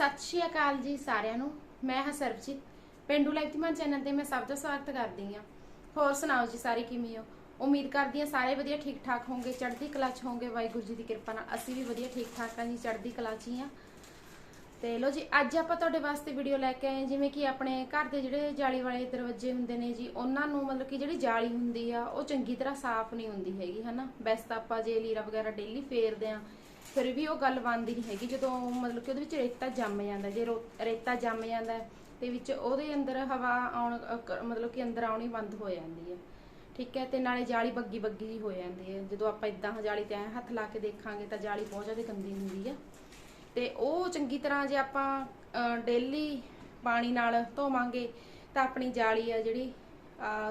ਸਤਿ ਸ਼੍ਰੀ ਅਕਾਲ ਜੀ ਸਾਰਿਆਂ ਨੂੰ। ਮੈਂ ਹਾਂ ਸਰਬਜੀਤ। ਪਿੰਡੂ ਲਾਈਵਤੀਮਾਨ ਚੈਨਲ ਤੇ ਮੈਂ ਸਭ ਦਾ ਸਵਾਗਤ ਕਰਦੀ ਹਾਂ। ਹੋਰ ਸੁਣਾਓ ਜੀ ਸਾਰੇ ਕਿਵੇਂ ਹੋ? ਉਮੀਦ ਕਰਦੀ ਹਾਂ ਸਾਰੇ ਵਧੀਆ ਠੀਕ ਠਾਕ ਹੋਵੋਗੇ ਚੜ੍ਹਦੀ ਕਲਾ 'ਚ ਹੋਵੋਗੇ ਵਾਹਿਗੁਰੂ ਜੀ ਦੀ ਕਿਰਪਾ ਨਾਲ ਅਸੀਂ ਵੀ ਵਧੀਆ ਠੀਕ ਠਾਕ ਹਾਂ ਜੀ, ਚੜ੍ਹਦੀ ਕਲਾ 'ਚ ਹੀ ਹਾਂ। ਤੇ ਲੋ ਜੀ, ਅੱਜ ਆਪਾਂ ਤੁਹਾਡੇ ਵਾਸਤੇ ਵੀਡੀਓ ਲੈ ਕੇ ਆਏ ਜਿਵੇਂ ਕਿ ਆਪਣੇ ਘਰ ਦੇ ਜਿਹੜੇ ਜਾਲੀ ਵਾਲੇ ਦਰਵਾਜ਼ੇ ਹੁੰਦੇ ਨੇ ਜੀ, ਉਹਨਾਂ ਨੂੰ ਮਤਲਬ ਕਿ ਜਿਹੜੀ ਜਾਲੀ ਹੁੰਦੀ ਆ, ਉਹ ਚੰਗੀ ਤਰ੍ਹਾਂ ਸਾਫ਼ ਨਹੀਂ ਹੁੰਦੀ ਹੈਗੀ, ਹਨਾ? ਵੈਸੇ ਤਾਂ ਆਪਾਂ ਜੇ ਲੀਰਾ ਵਗੈਰਾ ਡੇਲੀ ਫੇਰਦੇ ਆ ਫਿਰ ਵੀ ਉਹ ਗੱਲ ਬਣਦੀ ਨਹੀਂ ਹੈਗੀ। ਜਦੋਂ ਮਤਲਬ ਕਿ ਉਹਦੇ ਵਿੱਚ ਰੇਤਾ ਜੰਮ ਜਾਂਦਾ, ਜੇ ਰੇਤਾ ਜੰਮ ਜਾਂਦਾ, ਤੇ ਵਿੱਚ ਉਹਦੇ ਅੰਦਰ ਹਵਾ ਆਉਣ ਮਤਲਬ ਕਿ ਅੰਦਰ ਆਉਣੀ ਬੰਦ ਹੋ ਜਾਂਦੀ ਹੈ। ਠੀਕ ਹੈ, ਤੇ ਨਾਲੇ ਜਾਲੀ ਬੱਗੀ ਬੱਗੀ ਜਿਹੀ ਹੋ ਜਾਂਦੀ ਹੈ। ਜਦੋਂ ਆਪਾਂ ਇਦਾਂ ਜਾਲੀ ਤੇ ਐਂ ਹੱਥ ਲਾ ਕੇ ਦੇਖਾਂਗੇ ਤਾਂ ਜਾਲੀ ਬਹੁਤ ਜ਼ਿਆਦਾ ਗੰਦੀ ਹੁੰਦੀ ਹੈ। ਤੇ ਉਹ ਚੰਗੀ ਤਰ੍ਹਾਂ ਜੇ ਆਪਾਂ ਡੇਲੀ ਪਾਣੀ ਨਾਲ ਧੋਵਾਂਗੇ ਤਾਂ ਆਪਣੀ ਜਾਲੀ ਆ ਜਿਹੜੀ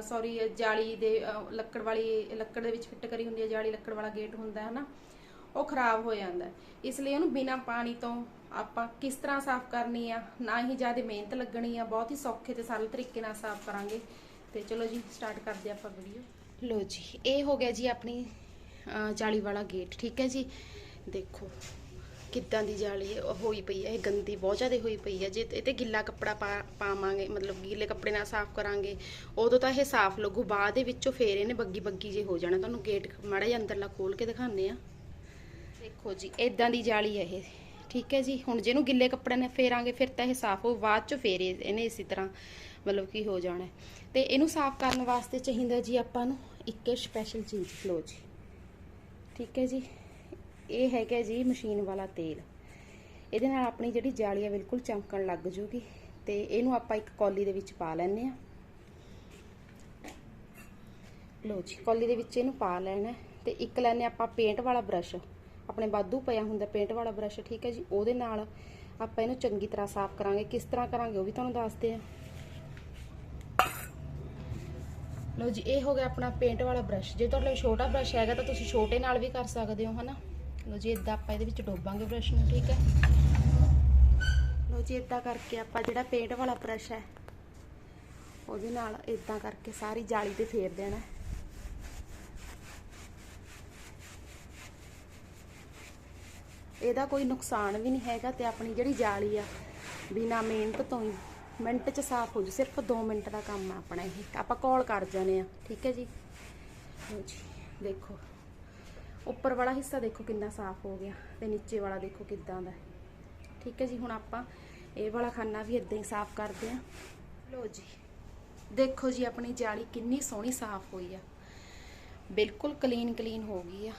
ਸੌਰੀ ਜਾਲੀ ਦੇ ਲੱਕੜ ਵਾਲੀ, ਲੱਕੜ ਦੇ ਵਿੱਚ ਫਿੱਟ ਕਰੀ ਹੁੰਦੀ ਹੈ, ਜਾਲੀ ਲੱਕੜ ਵਾਲਾ ਗੇਟ ਹੁੰਦਾ ਹੈ ਨਾ ਉਹ ਖਰਾਬ ਹੋ ਜਾਂਦਾ ਇਸ ਲਈ ਉਹਨੂੰ ਬਿਨਾਂ ਪਾਣੀ ਤੋਂ ਆਪਾਂ ਕਿਸ ਤਰ੍ਹਾਂ ਸਾਫ਼ ਕਰਨੀ ਆ, ਨਾ ਹੀ ਜ਼ਿਆਦਾ ਮਿਹਨਤ ਲੱਗਣੀ ਆ, ਬਹੁਤ ਹੀ ਸੌਖੇ ਤੇ ਸਰਲ ਤਰੀਕੇ ਨਾਲ ਸਾਫ਼ ਕਰਾਂਗੇ। ਤੇ ਚਲੋ ਜੀ ਸਟਾਰਟ ਕਰਦੇ ਆਪਾਂ ਵੀਡੀਓ ਲੋ ਜੀ, ਇਹ ਹੋ ਗਿਆ ਜੀ ਆਪਣੀ ਜਾਲੀ ਵਾਲਾ ਗੇਟ ਠੀਕ ਹੈ ਜੀ? ਦੇਖੋ ਕਿੱਦਾਂ ਦੀ ਜਾਲੀ ਹੋਈ ਪਈ ਹੈ, ਇਹ ਗੰਦੀ, ਬਹੁਤ ਜ਼ਿਆਦਾ ਹੋਈ ਪਈ ਹੈ। ਜੇ ਇਹ ਤੇ ਗਿੱਲਾ ਕੱਪੜਾ ਪਾ- ਪਾਵਾਂਗੇ, ਮਤਲਬ ਗਿੱਲੇ ਕੱਪੜੇ ਨਾਲ ਸਾਫ਼ ਕਰਾਂਗੇ, ਉਦੋਂ ਤਾਂ ਇਹ ਸਾਫ਼ ਲੱਗੂ, ਬਾਅਦ ਦੇ ਵਿੱਚੋਂ ਫੇਰ ਇਹਨੇ ਬੱਗੀ ਬੱਗੀ ਜੇ ਹੋ ਜਾਣਾ। ਤੁਹਾਨੂੰ ਗੇਟ ਮਾੜਾ ਜਿਹਾ ਅੰਦਰਲਾ ਖੋਲ ਕੇ ਦਿਖਾਉਂਦੇ ਆ ਦੇਖੋ ਜੀ ਇਦਾਂ ਦੀ ਜਾਲੀ ਹੈ ਇਹ। ਠੀਕ ਹੈ ਜੀ, ਹੁਣ ਜਿਹਨੂੰ ਗਿੱਲੇ ਕੱਪੜੇ ਨਾਲ ਫੇਰਾਂਗੇ, ਫਿਰ ਤਾਂ ਇਹ ਸਾਫ਼ ਹੋ, ਬਾਅਦ ਚ ਫੇਰ ਇਹਨੇ ਇਸੇ ਤਰ੍ਹਾਂ ਮਤਲਬ ਕੀ ਹੋ ਜਾਣਾ ਹੈ। ਤੇ ਇਹਨੂੰ ਸਾਫ਼ ਕਰਨ ਵਾਸਤੇ ਚਾਹੀਦਾ ਜੀ ਆਪਾਂ ਨੂੰ ਇੱਕ ਸਪੈਸ਼ਲ ਚੀਜ਼ ਲੋ ਜੀ। ਠੀਕ ਹੈ ਜੀ, ਇਹ ਹੈਗਾ ਜੀ ਮਸ਼ੀਨ ਵਾਲਾ ਤੇਲ। ਇਹਦੇ ਨਾਲ ਆਪਣੀ ਜਿਹੜੀ ਜਾਲੀ ਆ ਬਿਲਕੁਲ ਚਮਕਣ ਲੱਗ ਜੂਗੀ। ਤੇ ਇਹਨੂੰ ਆਪਾਂ ਇੱਕ ਕੌਲੀ ਦੇ ਵਿੱਚ ਪਾ ਲੈਣੇ ਆ ਲੋ ਜੀ, ਕੌਲੀ ਦੇ ਵਿੱਚ ਇਹਨੂੰ ਪਾ ਲੈਣਾ ਹੈ। ਤੇ ਇੱਕ ਲੈਣੇ ਆਪਾਂ ਪੇਂਟ ਵਾਲਾ ਬ੍ਰਸ਼ ਆਪਣੇ ਬਾਦੂ ਪਿਆ ਹੁੰਦਾ ਪੇਂਟ ਵਾਲਾ ਬ੍ਰਸ਼ ਠੀਕ ਹੈ ਜੀ? ਉਹਦੇ ਨਾਲ ਆਪਾਂ ਇਹਨੂੰ ਚੰਗੀ ਤਰ੍ਹਾਂ ਸਾਫ਼ ਕਰਾਂਗੇ। ਕਿਸ ਤਰ੍ਹਾਂ ਕਰਾਂਗੇ ਉਹ ਵੀ ਤੁਹਾਨੂੰ ਦੱਸਦੇ ਆ ਲੋ ਜੀ, ਇਹ ਹੋ ਗਿਆ ਆਪਣਾ ਪੇਂਟ ਵਾਲਾ ਬ੍ਰਸ਼ ਜੇ ਤੁਹਾਡੇ ਕੋਲ ਛੋਟਾ ਬ੍ਰਸ਼ ਹੈਗਾ ਤਾਂ ਤੁਸੀਂ ਛੋਟੇ ਨਾਲ ਵੀ ਕਰ ਸਕਦੇ ਹੋ, ਹਨਾ? ਲੋ ਜੀ ਇਦਾਂ ਆਪਾਂ ਇਹਦੇ ਵਿੱਚ ਡੋਬਾਂਗੇ ਬ੍ਰਸ਼ ਨੂੰ, ਠੀਕ ਹੈ? ਲੋ ਜੀ ਇਦਾਂ ਕਰਕੇ ਆਪਾਂ ਜਿਹੜਾ ਪੇਂਟ ਵਾਲਾ ਬ੍ਰਸ਼ ਹੈ, ਉਹਦੇ ਨਾਲ ਇਦਾਂ ਕਰਕੇ ਸਾਰੀ ਜਾਲੀ ਤੇ ਫੇਰ ਦੇਣਾ। ਇਹਦਾ ਕੋਈ ਨੁਕਸਾਨ ਵੀ ਨਹੀਂ ਹੈਗਾ ਤੇ ਆਪਣੀ ਜਿਹੜੀ ਜਾਲੀ ਆ, ਬਿਨਾ ਮਿਹਨਤ ਤੋਂ ਹੀ, ਮਿੰਟ ਚ ਸਾਫ਼ ਹੋ ਜੂ। ਸਿਰਫ 2 ਮਿੰਟ ਦਾ ਕੰਮ ਆ ਆਪਣਾ ਇਹ। ਆਪਾਂ ਕੋਲ ਕਰ ਜਾਣੇ ਆ, ਠੀਕ ਹੈ ਜੀ? ਲਓ ਜੀ, ਦੇਖੋ। ਉੱਪਰ ਵਾਲਾ ਹਿੱਸਾ ਦੇਖੋ ਕਿੰਨਾ ਸਾਫ਼ ਹੋ ਗਿਆ ਤੇ ਨੀਚੇ ਵਾਲਾ ਦੇਖੋ ਕਿੱਦਾਂ ਦਾ। ਠੀਕ ਹੈ ਜੀ, ਹੁਣ ਆਪਾਂ ਇਹ ਵਾਲਾ ਖਾਨਾ ਵੀ ਇਦਾਂ ਹੀ ਸਾਫ਼ ਕਰਦੇ ਆ। ਲਓ ਜੀ, ਦੇਖੋ ਜੀ, ਆਪਣੀ ਜਾਲੀ ਕਿੰਨੀ ਸੋਹਣੀ ਸਾਫ਼ ਹੋਈ ਆ। ਬਿਲਕੁਲ ਕਲੀਨ ਕਲੀਨ ਹੋ ਗਈ ਆ।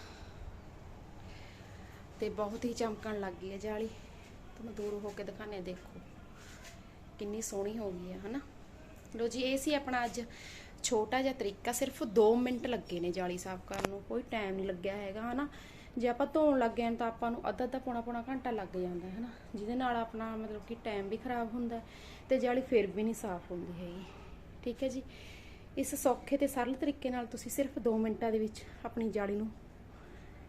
ਤੇ ਬਹੁਤ ਹੀ ਚਮਕਣ ਲੱਗ ਗਈ ਹੈ ਜਾਲੀ। ਤੁਹਾਨੂੰ ਦੂਰ ਹੋ ਕੇ ਦਿਖਾਣੇ ਦੇਖੋ। ਕਿੰਨੀ ਸੋਹਣੀ ਹੋ ਗਈ ਹੈ, ਹਨਾ? ਲੋ ਜੀ, ਇਹ ਸੀ ਆਪਣਾ ਅੱਜ ਛੋਟਾ ਜਿਹਾ ਤਰੀਕਾ, ਸਿਰਫ 2 ਮਿੰਟ ਲੱਗੇ ਨੇ ਜਾਲੀ ਸਾਫ਼ ਕਰਨ ਨੂੰ, ਕੋਈ ਟਾਈਮ ਨਹੀਂ ਲੱਗਿਆ ਹੈਗਾ, ਹਨਾ? ਜੇ ਆਪਾਂ ਧੋਣ ਲੱਗ ਗਏ ਤਾਂ ਆਪਾਂ ਨੂੰ ਅੱਧਾ ਅੱਧਾ ਪੌਣਾ ਪੌਣਾ ਘੰਟਾ ਲੱਗ ਜਾਂਦਾ ਹੈ ਨਾ ਜਿਹਦੇ ਨਾਲ ਆਪਣਾ ਮਤਲਬ ਕਿ ਟਾਈਮ ਵੀ ਖਰਾਬ ਹੁੰਦਾ ਹੈ ਤੇ ਜਾਲੀ ਫਿਰ ਵੀ ਨਹੀਂ ਸਾਫ਼ ਹੁੰਦੀ ਹੈਗੀ। ਠੀਕ ਹੈ ਜੀ? ਇਸ ਸੌਖੇ ਤੇ ਸਰਲ ਤਰੀਕੇ ਨਾਲ ਤੁਸੀਂ ਸਿਰਫ 2 ਮਿੰਟਾਂ ਦੇ ਵਿੱਚ ਆਪਣੀ ਜਾਲੀ ਨੂੰ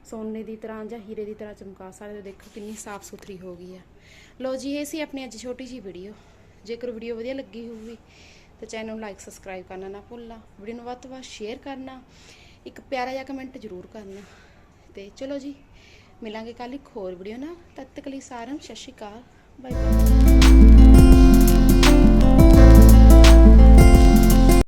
ਸੋਨੇ ਦੀ ਤਰ੍ਹਾਂ ਜਾਂ ਹੀਰੇ ਦੀ ਤਰ੍ਹਾਂ ਚਮਕਾ ਸਕਦੇ ਹੋ। ਦੇਖੋ ਕਿੰਨੀ ਸਾਫ਼ ਸੁਥਰੀ ਹੋ ਗਈ ਹੈ। ਲੋ ਜੀ, ਇਹ ਸੀ ਆਪਣੀ ਅੱਜ ਛੋਟੀ ਜੀ ਵੀਡੀਓ। ਜੇਕਰ ਵੀਡੀਓ ਵਧੀਆ ਲੱਗੀ ਹੋਊਗੀ ਤਾਂ ਚੈਨਲ ਨੂੰ ਲਾਈਕ ਸਬਸਕ੍ਰਾਈਬ ਕਰਨਾ ਨਾ ਭੁੱਲਣਾ। ਵੀਡੀਓ ਨੂੰ ਵੱਧ ਤੋਂ ਵੱਧ ਸ਼ੇਅਰ ਕਰਨਾ। ਇੱਕ ਪਿਆਰਾ ਜਿਹਾ ਕਮੈਂਟ ਜ਼ਰੂਰ ਕਰਨਾ। ਤੇ ਚਲੋ ਜੀ, ਮਿਲਾਂਗੇ ਕੱਲ ਇੱਕ ਹੋਰ ਵੀਡੀਓ ਨਾਲ। ਤਦ ਤੱਕ ਲਈ ਸਾਰਿਆਂ ਨੂੰ ਸਤਿ ਸ਼੍ਰੀ ਅਕਾਲ। Bye bye